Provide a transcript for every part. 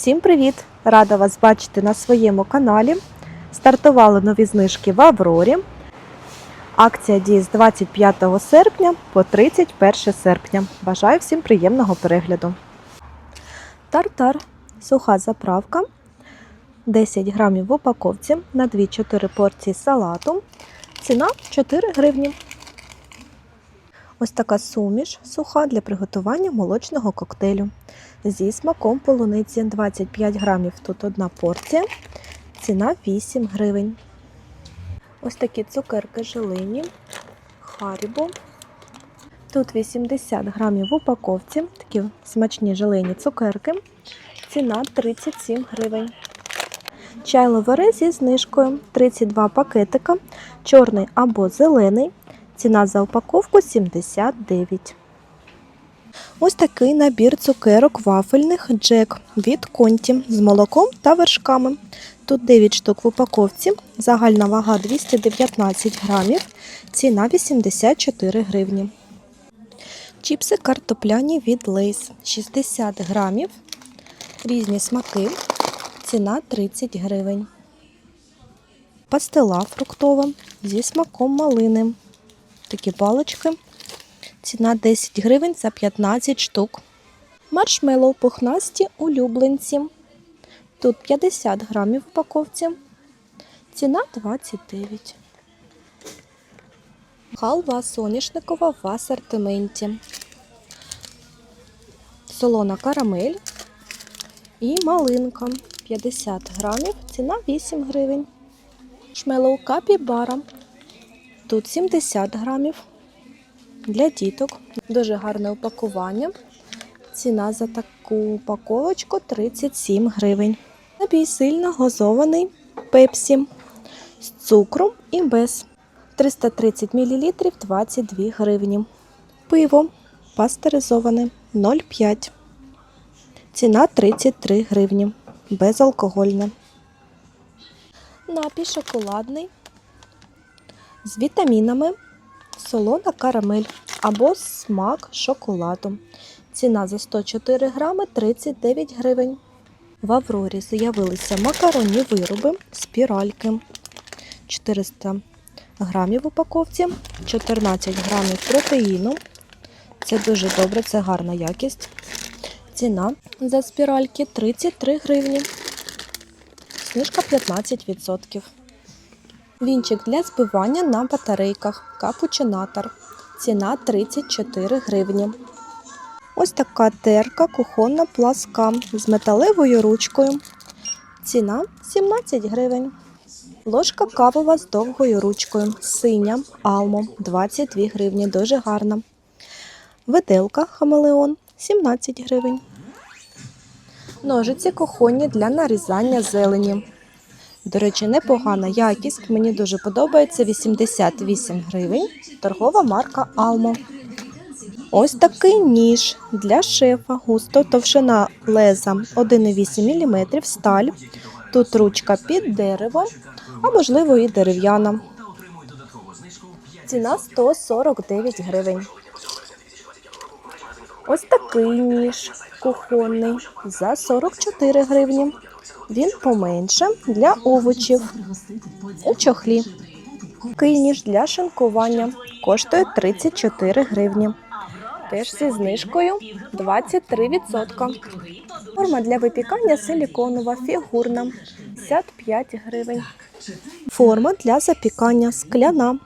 Всім привіт! Рада вас бачити на своєму каналі. Стартували нові знижки в Аврорі. Акція діє з 25 серпня по 31 серпня. Бажаю всім приємного перегляду. Тартар суха заправка 10 грамів в упаковці на 2-4 порції салату. Ціна 4 гривні. Ось така суміш суха для приготування молочного коктейлю зі смаком полуниці 25 грамів. Тут одна порція. Ціна 8 гривень. Ось такі цукерки желені, харібо. Тут 80 грамів в упаковці. Такі смачні желені цукерки. Ціна 37 гривень. Чай ловере зі знижкою 32 пакетика, чорний або зелений. Ціна за упаковку 79. Ось такий набір цукерок вафельних Джек від Конті з молоком та вершками. Тут 9 штук в упаковці, загальна вага 219 грамів, ціна 84 гривні. Чіпси картопляні від Лейс 60 грамів, різні смаки, ціна 30 гривень. Пастила фруктова зі смаком малини. Такі палички. Ціна 10 гривень за 15 штук. Маршмеллоу пухнасті улюбленці. Тут 50 грамів в упаковці. Ціна 29. Халва соняшникова в асортименті. Солона карамель і малинка 50 грамів. Ціна 8 гривень. Шмелоу капібара. Тут 70 грамів для діток. Дуже гарне упакування. Ціна за таку упаковочку 37 гривень. Напій сильно газований пепсі з цукром і без 330 мл 22 гривні. Пиво пастеризоване 0,5. Ціна 33 гривні. Безалкогольне. Напій шоколадний з вітамінами солона карамель або смак шоколаду. Ціна за 104 грами 39 гривень. В Аврорі з'явилися макаронні вироби, спіральки 400 грамів в упаковці, 14 грамів протеїну. Це дуже добре, це гарна якість. Ціна за спіральки 33 гривні. Знижка 15%. Вінчик для збивання на батарейках капучинатор. Ціна 34 гривні. Ось така терка кухонна пласка з металевою ручкою. Ціна 17 гривень. Ложка кавова з довгою ручкою. Синя алмо 22 гривні. Дуже гарна. Виделка хамелеон 17 гривень. Ножиці кухонні для нарізання зелені. До речі, непогана якість. Мені дуже подобається 88 гривень. Торгова марка Almo. Ось такий ніж для шефа. Густо товщина леза 1,8 мм сталь. Тут ручка під дерево, а можливо і дерев'яна. Ціна 149 гривень. Ось такий ніж кухонний за 44 гривні. Він поменше для овочів у чохлі. Такий ніж для шинкування коштує 34 гривні. Теж зі знижкою 23%. Форма для випікання силіконова, фігурна 55 гривень. Форма для запікання скляна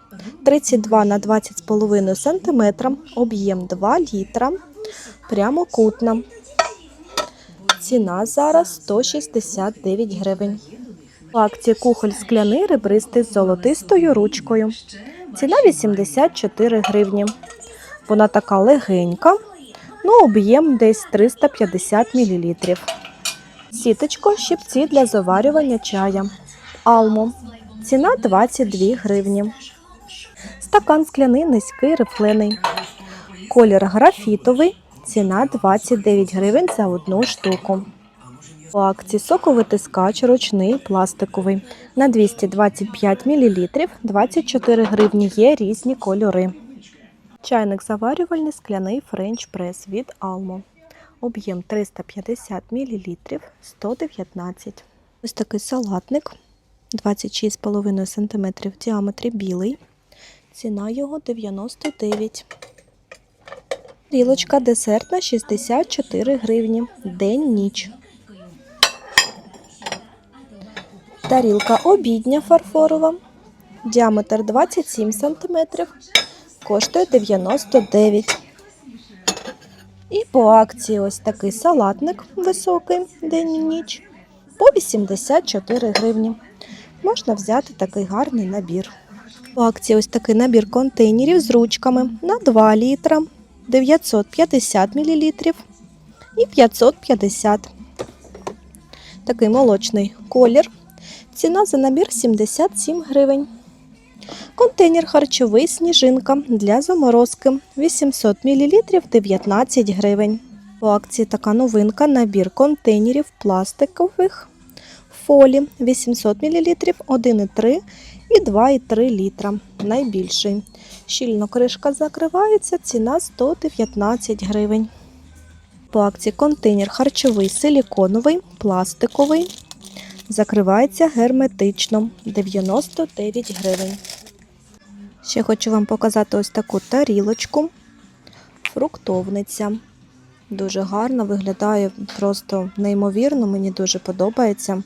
32 на 20,5 см, об'єм 2 літра, прямокутна. Ціна зараз 169 гривень. В акції кухоль скляний ребристий з золотистою ручкою. Ціна 84 гривні. Вона така легенька, ну об'єм десь 350 мл. Сіточко щипці для заварювання чая. Алмо. Ціна 22 гривні. Стакан скляний низький рифлений. Колір графітовий. Ціна 29 гривень за одну штуку. У акції соковитискач ручний пластиковий на 225 мл 24 гривні є різні кольори. Чайник заварювальний скляний френч прес від Almo. об'єм 350 мл 119. Ось такий салатник 26,5 см в діаметрі білий. Ціна його 99. Рілочка десертна 64 гривні. День-ніч. Тарілка обідня фарфорова. Діаметр 27 см. Коштує 99. І по акції ось такий салатник високий день і ніч по 84 гривні. Можна взяти такий гарний набір. По акції ось такий набір контейнерів з ручками на 2 літра, 950 мл і 550. Такий молочний колір. Ціна за набір 77 гривень. Контейнер харчовий сніжинка для заморозки 800 мл 19 гривень. По акції така новинка набір контейнерів пластикових фолі 800 мл 1,3 і 2,3 літра. Найбільший. Щільно кришка закривається, ціна 119 гривень. По акції контейнер харчовий силіконовий, пластиковий. Закривається герметично 99 гривень. Ще хочу вам показати ось таку тарілочку. Фруктовниця. Дуже гарно виглядає, просто неймовірно, мені дуже подобається.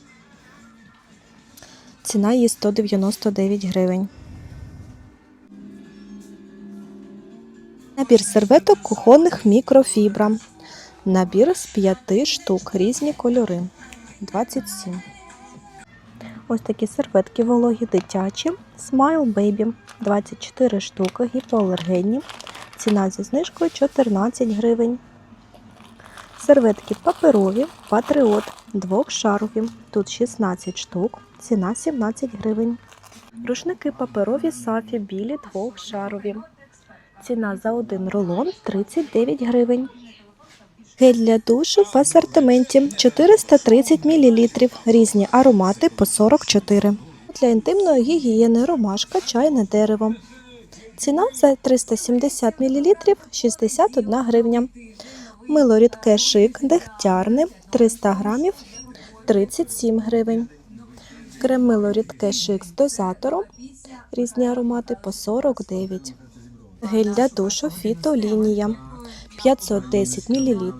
Ціна її 199 гривень. Набір серветок кухонних мікрофібра. Набір з 5 штук, різні кольори. 27. Ось такі серветки вологі дитячі. Smile Baby 24 штуки, гіпоалергенні. Ціна зі знижкою 14 гривень. Серветки паперові, патріот двохшарові. Тут 16 штук, ціна 17 гривень. Рушники паперові сафі білі двохшарові. Ціна за один рулон 39 гривень. Гель для душу в асортименті 430 мл. Різні аромати по 44. Для інтимної гігієни ромашка, чайне дерево. Ціна за 370 мл 61 гривня. Мило рідке шик, дегтярне 300 грамів 37 гривень. Крем мило рідке шик з дозатором. Різні аромати по 49. Гель для душу фітолінія 510 мл.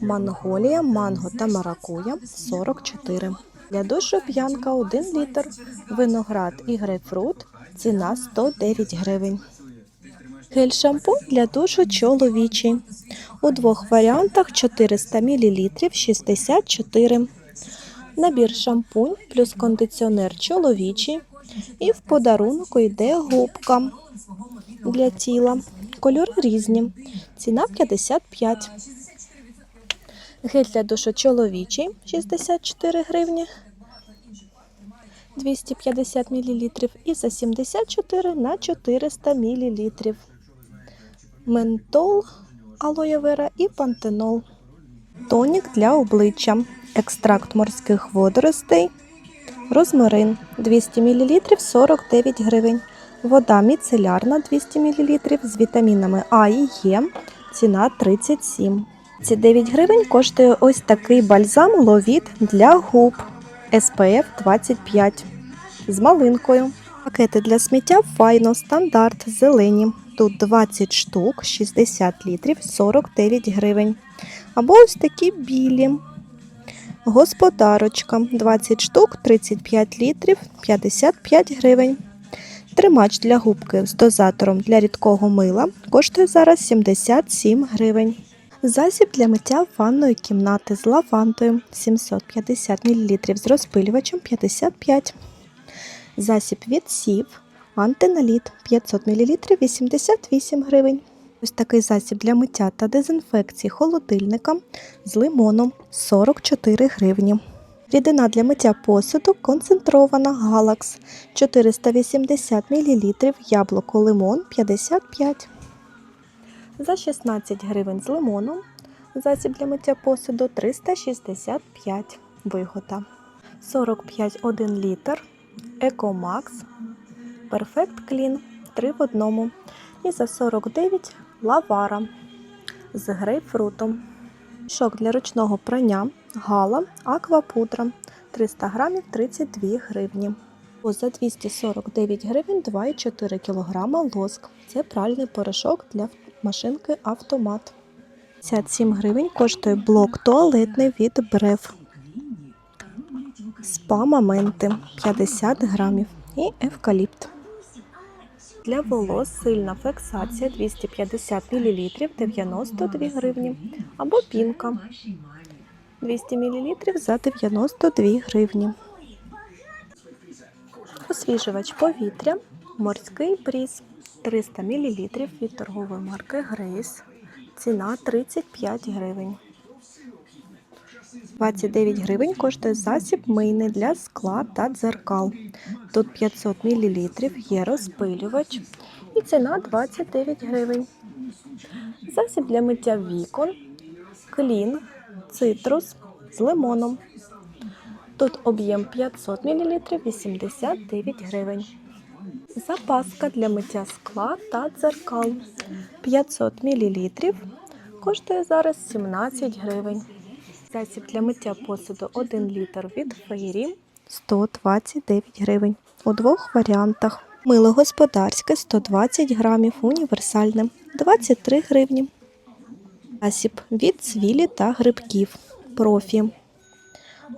Манголія, манго та маракуя 44. Для душу п'янка 1 літр. Виноград і грейпфрут. Ціна 109 гривень. Гель шампунь для душу чоловічий. У двох варіантах 400 мл 64. Набір шампунь плюс кондиціонер чоловічий. І в подарунок йде губка для тіла. Кольори різні. Ціна 55. Гель для душу чоловічий 64 гривні. 250 мл і за 74 на 400 мл. Ментол, алоєвера і пантенол. Тонік для обличчя. Екстракт морських водоростей. Розмарин 200 мл 49 гривень. Вода міцелярна 200 мл з вітамінами А і Е. Ціна 37. Ці 9 гривень коштує ось такий бальзам ловіт для губ SPF 25 з малинкою. Пакети для сміття файно стандарт зелені. Тут 20 штук, 60 літрів, 49 гривень. Або ось такі білі. Господарочка 20 штук, 35 літрів, 55 гривень. Тримач для губки з дозатором для рідкого мила коштує зараз 77 гривень. Засіб для миття ванної кімнати з лавандою 750 мл з розпилювачем 55 Засіб від сів антиналіт 500 мл 88 гривень. Ось такий засіб для миття та дезінфекції холодильника з лимоном 44 гривні. Рідина для миття посуду концентрована Галакс 480 мл, яблуко лимон 55. За 16 гривень з лимоном засіб для миття посуду 365 вигота. 45 1 літр Екомакс Перфект Клін 3 в одному. І за 49 лавара з грейпфрутом. Шок для ручного прання Гала Аквапудра 300 грамів 32 гривні. За 249 гривень 2,4 кг лоск. Це пральний порошок для машинки автомат. 57 гривень коштує блок туалетний від брев. Спа-моменти 50 грамів і евкаліпт. Для волос сильна фексація 250 мл 92 гривні або пінка 200 мл за 92 гривні. Освіжувач повітря морський бриз 300 мл від торгової марки Грейс. Ціна 35 гривень. 29 гривень коштує засіб мийний для скла та дзеркал. Тут 500 мл є розпилювач і ціна 29 гривень. Засіб для миття вікон, клін, цитрус з лимоном. Тут об'єм 500 мл 89 гривень. Запаска для миття скла та дзеркал 500 мл коштує зараз 17 гривень. Засіб для миття посуду 1 літр від Фейрі 129 гривень у двох варіантах. Мило господарське 120 грамів, універсальне 23 гривні. Засіб від цвілі та грибків. Профі.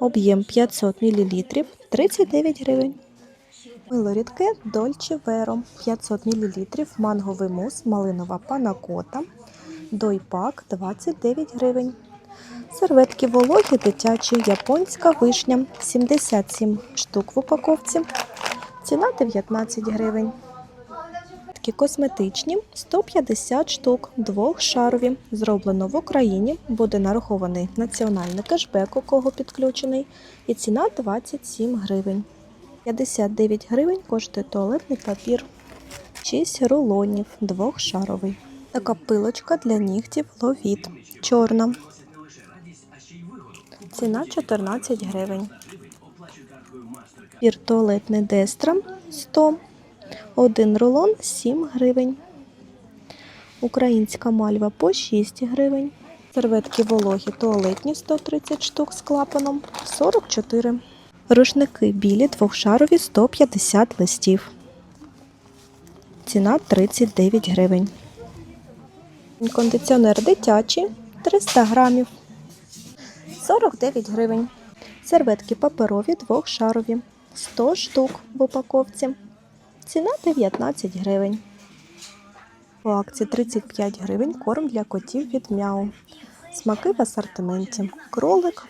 Об'єм 500 мл 39 гривень. Мило рідке Дольче Веро 500 мл манговий мус, малинова панакота. Дойпак 29 гривень. Серветки вологі дитячі, японська вишня 77 штук в упаковці. Ціна 19 гривень. Такі косметичні 150 штук, двохшарові. Зроблено в Україні. Буде нарахований національний кешбек, у кого підключений. І ціна 27 гривень. 59 гривень коштує туалетний папір. 6 рулонів, двохшаровий. Така пилочка для нігтів ловіт. Чорна. Ціна 14 гривень. Пір туалетний Дестра 100. Один рулон 7 гривень. Українська мальва по 6 гривень. Серветки вологі туалетні 130 штук з клапаном 44. Рушники білі двохшарові 150 листів. Ціна 39 гривень. Кондиціонер дитячий 300 грамів. 49 гривень. Серветки паперові двохшарові 100 штук в упаковці. Ціна 19 гривень. По акції 35 гривень корм для котів від м'яу. Смаки в асортименті. Кролик,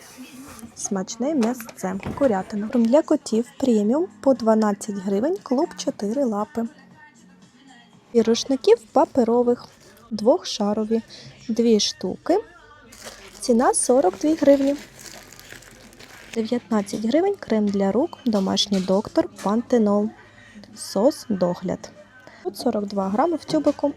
смачне м'ясце, курятина. Корм для котів преміум по 12 гривень, клуб 4 лапи. І рушників паперових двохшарові 2 штуки. Ціна 42 гривні. 19 гривень крем для рук, домашній доктор, пантенол, сос догляд. Тут 42 грами в тюбику